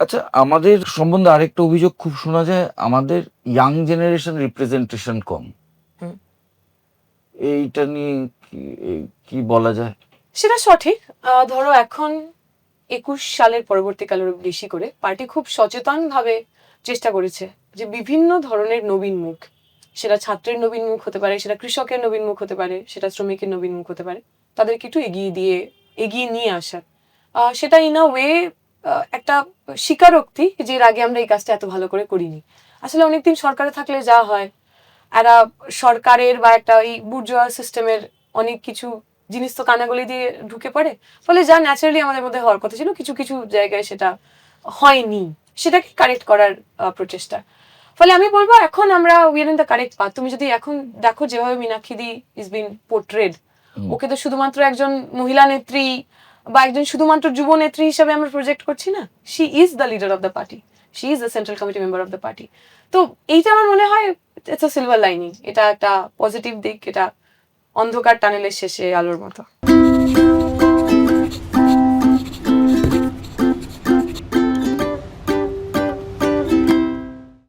আচ্ছা আমাদের সম্বন্ধে আরেকটা অভিযোগ খুব শোনা যায় আমাদের ইয়াং জেনারেশন রিপ্রেজেন্টেশন কম। এইটা নিয়ে কি বলা যায়? সেটা সঠিক। ধরো এখন একুশ সালের পরবর্তীকালের বেশি করে পার্টি খুব সচেতন ভাবে চেষ্টা করেছে যে বিভিন্ন ধরনের নবীন মুখ সেটা ছাত্রের নবীন মুখ হতে পারে সেটা কৃষকের নবীন মুখ হতে পারে সেটা শ্রমিকের নবীন মুখ হতে পারে তাদেরকে একটু এগিয়ে দিয়ে এগিয়ে নিয়ে আসার। সেটা ইন আ ওয়ে একটা স্বীকারোক্তি যে এর আগে আমরা এই কাজটা এত ভালো করে করিনি। আসলে অনেকদিন সরকারে থাকলে যা হয় একটা সরকারের বা একটা এই বুর্জোয়া সিস্টেমের অনেক কিছু জিনিস তো কানাগলি দিয়ে ঢুকে পড়ে। ফলে যা ন্যাচারালি আমাদের মধ্যে হওয়ার কথা ছিল কিছু কিছু জায়গায় সেটা হয়নি। সেটাকে কারেক্ট করার প্রচেষ্টা। ফলে আমি বলব এখন আমরা we're in the correct path তুমি যদি এখন দেখো যেভাবে মীনাক্ষী দি ইজ বিন পোর্ট্রেড ওকে তো শুধুমাত্র একজন মহিলা নেত্রী বা একজন শুধুমাত্র যুব নেত্রী হিসাবে আমরা প্রজেক্ট করছি না she is the leader of the party she is the central committee member of the party তো এইটা আমার মনে হয় ইটস আ সিলভার লাইনিং এটা একটা পজিটিভ দিক, এটা অন্ধকার টানেলের শেষে আলোর মতো।